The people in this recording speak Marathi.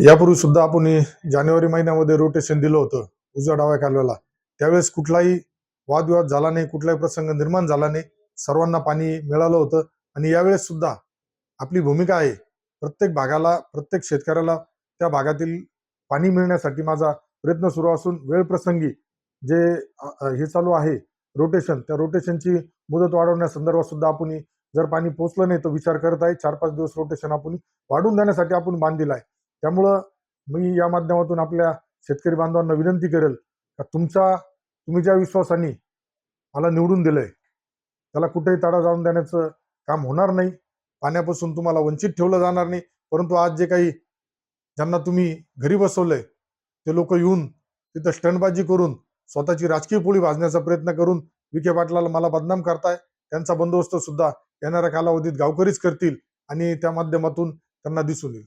यापूर्वी सुद्धा आपण जानेवारी महिन्यामध्ये रोटेशन दिलं होतं उजव्या डाव्या कालव्याला. त्यावेळेस कुठलाही वादविवाद झाला नाही कुठलाही प्रसंग निर्माण झाला नाही. सर्वांना पाणी मिळालं होतं आणि यावेळेस सुद्धा आपली भूमिका आहे प्रत्येक भागाला प्रत्येक शेतकऱ्याला त्या भागातील पाणी मिळण्यासाठी माझा प्रयत्न सुरू असून वेळ प्रसंगी जे हे चालू आहे रोटेशन त्या रोटेशनची मुदत वाढवण्यासंदर्भात सुद्धा आपण जर पाणी पोचलं नाही तर विचार करत आहे. चार पाच दिवस रोटेशन आपण वाढवून देण्यासाठी आपण बांध आहे. त्यामुळं मी या माध्यमातून आपल्या शेतकरी बांधवांना विनंती करेल का तुमचा तुम्ही ज्या विश्वासाने मला निवडून दिलंय त्याला कुठेही तडा जाऊन देण्याचं काम होणार नाही. पाण्यापासून तुम्हाला वंचित ठेवलं जाणार नाही. परंतु आज जे काही ज्यांना तुम्ही घरी बसवलंय ते लोक येऊन तिथं स्टनबाजी करून स्वतःची राजकीय पोळी भाजण्याचा प्रयत्न करून विखे पाटलाला मला बदनाम करताय त्यांचा बंदोबस्त सुद्धा येणाऱ्या कालावधीत गावकरीच करतील आणि त्या माध्यमातून त्यांना दिसून येईल.